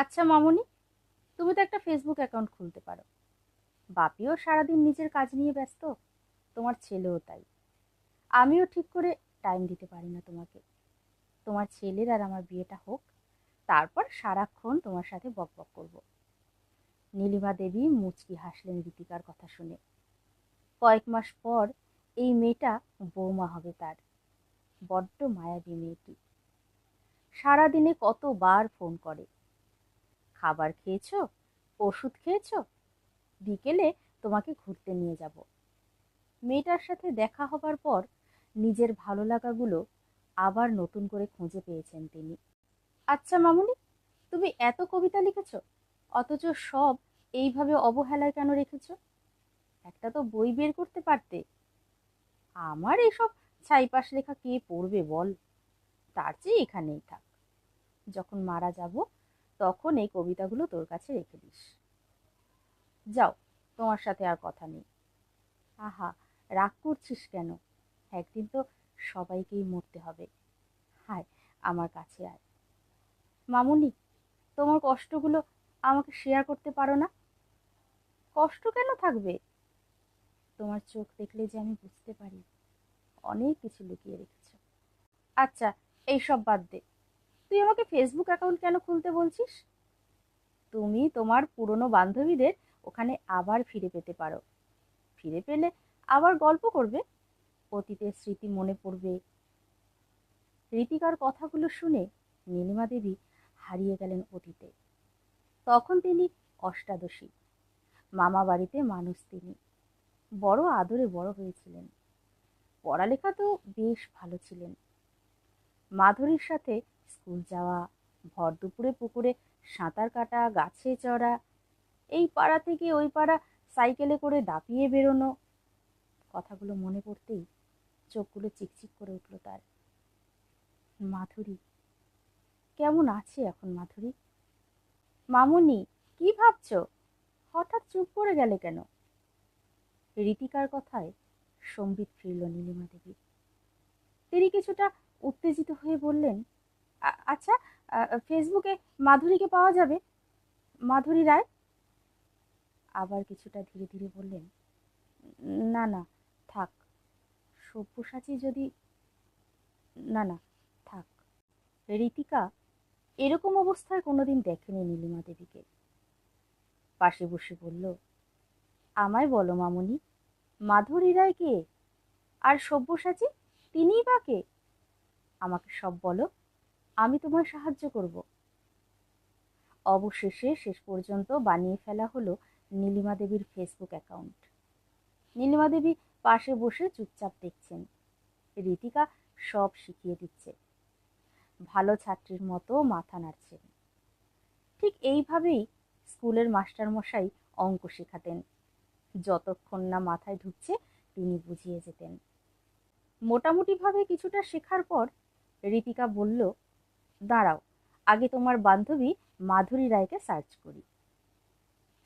আচ্ছা মামনি, তুমি তো একটা ফেসবুক অ্যাকাউন্ট খুলতে পারো। বাপিও সারাদিন নিজের কাজ নিয়ে ব্যস্ত, তোমার ছেলেও তাই। আমিও ঠিক করে টাইম দিতে পারি না তোমাকে। তোমার ছেলের আর আমার বিয়েটা হোক, তারপর সারাক্ষণ তোমার সাথে বক বক করব। নীলিমা দেবী মুচকি হাসলেন রীতিকার কথা শুনে। কয়েক মাস পর এই মেয়েটা বৌমা হবে তার, বড্ড মায়াবী মেয়েটি। সারাদিনে কতবার ফোন করে খাবার খেয়েছো? ওষুধ খেয়েছো? বিকেলে তোমাকে ঘুরতে নিয়ে যাব। মেয়েটার সাথে দেখা হবার পর নিজের ভালো লাগাগুলো আবার নতুন করে খুঁজে পেয়েছেন তিনি। আচ্ছা মামুনি, তুমি এত কবিতা লিখেছ, অথচ সব এইভাবে অবহেলায় কেন রেখেছ? একটা তো বই বের করতে পারতে। আমার এইসব ছাইপাশ লেখা কে পড়বে বল? তার চেয়ে এখানেই থাক। যখন মারা যাব তখন এই কবিতাগুলো তোর কাছে রেখে দিস। যাও, তোমার সাথে আর কথা নেই। আহা, রাগ করছিস কেন? একদিন তো সবাইকেই মরতে হবে। হায়, আমার কাছে আয়। মামুনি, তোমার কষ্টগুলো আমাকে শেয়ার করতে পারো না? কষ্ট কেন থাকবে? তোমার চোখ দেখলে যে আমি বুঝতে পারি। অনেক কিছু লুকিয়ে রেখেছ। আচ্ছা এইসব বাদ দে। তুই আমাকে ফেসবুক অ্যাকাউন্ট কেন খুলতে বলছিস? তুমি তোমার পুরনো বান্ধবীদের ওখানে আবার ফিরে পেতে পারো। ফিরে পেলে আবার গল্প করবে, অতীতের স্মৃতি মনে পড়বে। রীতিকার কথাগুলো শুনে নীলিমা দেবী হারিয়ে গেলেন অতীতে। তখন তিনি অষ্টাদশী, মামা বাড়িতে মানুষ তিনি। বড় আদরে বড় হয়েছিলেন। পড়ালেখা তো বেশ ভালো ছিলেন। মাধুরীর সাথে স্কুল যাওয়া, ভর দুপুরে পুকুরে সাঁতার কাটা, গাছে চড়া, এই পাড়া থেকে ওই পাড়া সাইকেলে করে দাপিয়ে বেরোনো। কথাগুলো মনে পড়তেই চোখগুলো চিকচিক করে উঠল তার। মাধুরী, কেমন আছে এখন মাধুরী? মামুনি, কি ভাবছ? হঠাৎ চুপ করে গেলে কেন? রীতিকার কথায় সম্বিত ফিরল নীলিমা দেবী। তিনি কিছুটা উত্তেজিত হয়ে বললেন "আ- আচ্ছা ফেসবুকে মাধুরীকে পাওয়া যাবে? মাধুরী রায়? আবার কিছুটা ধীরে ধীরে বললেন, না না, থাক। সব্যসাচী যদি, না না, থাক। রীতিকা এরকম অবস্থায় কোনোদিন দেখেনি নীলিমা দেবীকে। পাশে বসে বলল, আমায় বলো মামুনি, মাধুরী রায় কে? আর সব্যসাচী? তিনিই বা কে? আমাকে সব বলো। আমি তোমায় সাহায্য করব। অবশেষে শেষ পর্যন্ত বানিয়ে ফেলা হলো নীলিমা দেবীর ফেসবুক অ্যাকাউন্ট নীলিমা দেবী পাশে বসে চুপচাপ দেখছেন। রীতিকা সব শিখিয়ে দিচ্ছে। ভালো ছাত্রীর মতো মাথা নাড়ছেন। ঠিক এইভাবেই স্কুলের মাস্টারমশাই অঙ্ক শেখাতেন। যতক্ষণ না মাথায় ঢুকছে তিনি বুঝিয়ে যেতেন। মোটামুটিভাবে কিছুটা শেখার পর রীতিকা বলল দাঁড়াও, আগে তোমার বান্ধবী মাধুরী রায়কে সার্চ করি।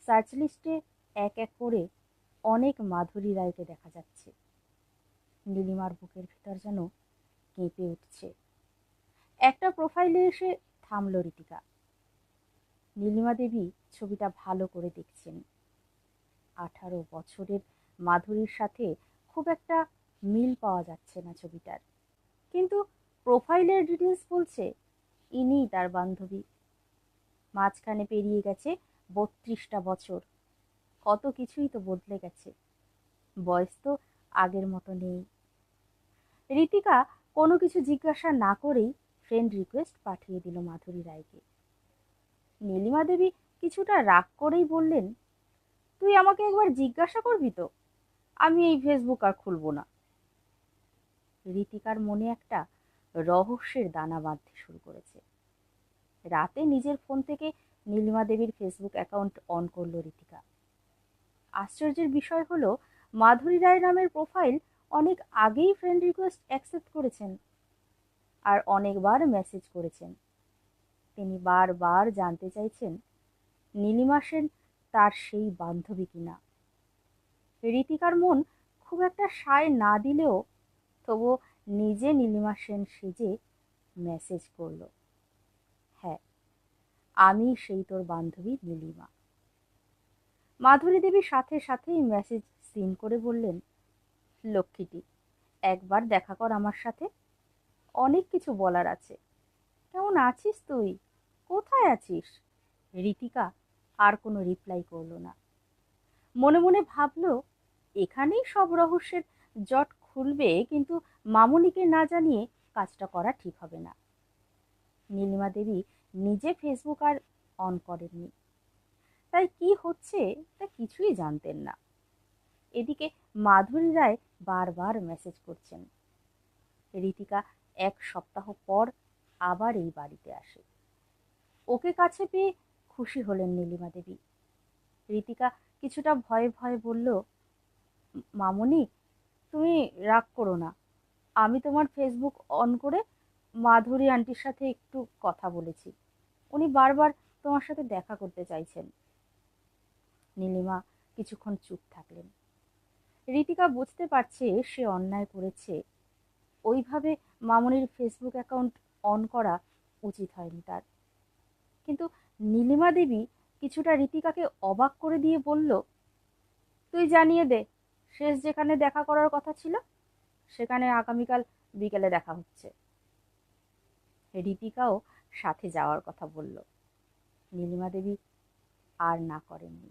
সার্চ লিস্টে এক এক করে অনেক মাধুরী রায়কে দেখা যাচ্ছে। নীলিমার বুকের ভিতর যেন কেঁপে উঠছে। একটা প্রোফাইলে এসে থামল রীতিকা। নীলিমা দেবী ছবিটা ভালো করে দেখছেন। আঠারো বছরের মাধুরীর সাথে খুব একটা মিল পাওয়া যাচ্ছে না ছবিটার। কিন্তু প্রোফাইলের ডিটেলস বলছে ইনিই তার বান্ধবী। মাঝখানে পেরিয়ে গেছে বত্রিশটা বছর। কত কিছুই তো বদলে গেছে। বয়স তো আগের মতো নেই। রীতিকা কোনো কিছু জিজ্ঞাসা না করেই ফ্রেন্ড রিকোয়েস্ট পাঠিয়ে দিল মাধুরী রায়কে। নীলিমা দেবী কিছুটা রাগ করেই বললেন, তুই আমাকে একবার জিজ্ঞাসা করবি তো? আমি এই ফেসবুক আর খুলবো না। রীতিকার মনে একটা রহস্যের দানা বাঁধতে শুরু করেছে। রাতে নিজের ফোন থেকে নীলিমা দেবীর ফেসবুক অ্যাকাউন্ট অন করল রীতিকা। আশ্চর্যের বিষয় হলো, মাধুরী রায় নামের প্রোফাইল অনেক আগেই ফ্রেন্ড রিকোয়েস্ট অ্যাকসেপ্ট করেছেন আর অনেকবার মেসেজ করেছেন। তিনি বারবার জানতে চাইছেন, নীলিমা সেন তার সেই বান্ধবী কিনা? রীতিকার মন খুব একটা সায় না দিলেও তবু নিজে নীলিমা সেন সেজে মেসেজ করল। হ্যাঁ আমি সেই তোর বান্ধবী নীলিমা। মাধুরী দেবী সাথে সাথেই মেসেজ সিন করে বললেন, লক্ষ্মীটি, একবার দেখা কর আমার সাথে। অনেক কিছু বলার আছে। কেমন আছিস তুই? কোথায় আছিস? রীতিকা আর কোনো রিপ্লাই করল না। মনে মনে ভাবল, এখানেই সব রহস্যের জট খুলবে, কিন্তু মামুনিকে না জানিয়ে কাজটা করা ঠিক হবে না। নীলিমা দেবী নিজে ফেসবুক আর অন করেননি। তাই কি হচ্ছে তা কিছুই জানতেন না। এদিকে মাধুরী রায় বারবার মেসেজ করছেন। রীতিকা এক সপ্তাহ পর আবার এই বাড়িতে আসে। ওকে কাছে পেয়ে খুশি হলেন নীলিমা দেবী। রীতিকা কিছুটা ভয়ে ভয়ে বলল, মামনি তুমি রাগ করো না। আমি তোমার ফেসবুক অন করে মাধুরী আন্টির সাথে একটু কথা বলেছি। উনি বারবার তোমার সাথে দেখা করতে চাইছেন। নীলিমা কিছুক্ষণ চুপ থাকলেন। রীতিকা বুঝতে পারছে সে অন্যায় করেছে। ওইভাবে মামনির ফেসবুক অ্যাকাউন্ট অন করা উচিত হয়নি তার। কিন্তু নীলিমা দেবী কিছুটা রীতিকাকে অবাক করে দিয়ে বলল, তুই জানিয়ে দে শেষ যেখানে দেখা করার কথা ছিল, সেখানে আগামীকাল বিকেলে দেখা হচ্ছে। রীতিকাও সাথে যাওয়ার কথা বলল। নীলিমা দেবী আর না করেননি।